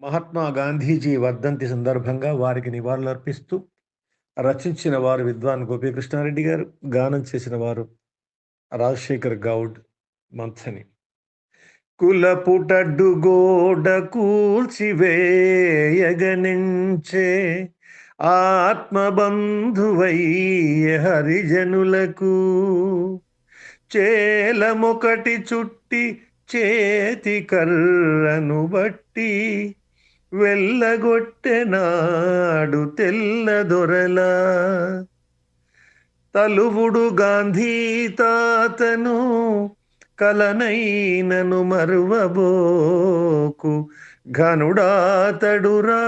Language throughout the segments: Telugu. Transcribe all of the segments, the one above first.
మహాత్మా గాంధీజీ వర్ధంతి సందర్భంగా వారికి నివాళులర్పిస్తూ రచించిన వారు విద్వాన్ గోపీకృష్ణారెడ్డి గారు గానం చేసిన వారు రాజశేఖర్ గౌడ్ మంథని. కులపుటడ్డు గోడ కూల్చివేయగనించే ఆత్మబంధువయ్య హరిజనులకు చేలమొకటి చుట్టి చేతి కర్రను బట్టి వెళ్ళగొట్టెనాడు తెల్ల దొరలా. తలువుడు గాంధీ తాతను కలనైనను మరువబోకు ఘనుడాతడురా.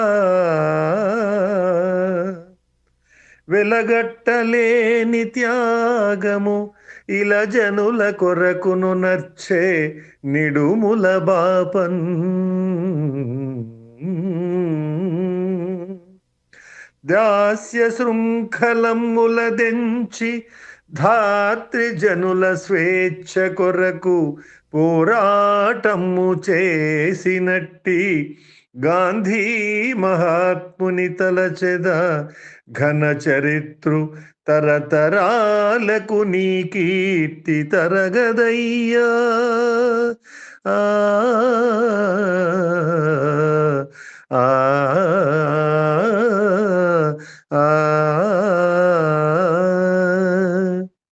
వెలగట్టలేని త్యాగము ఇలా జనుల కొరకును నచ్చే నిడుముల బాపన్. దాస్య శృంఖలములదెంచి ధాత్రి జనుల స్వేచ్ఛ కొరకు పోరాటము చేసినట్టి గాంధీ మహాత్ముని తలచెద ఘన చరిత్రు తరతరాలకు నీ కీర్తి తరగదయ్యా. ఆ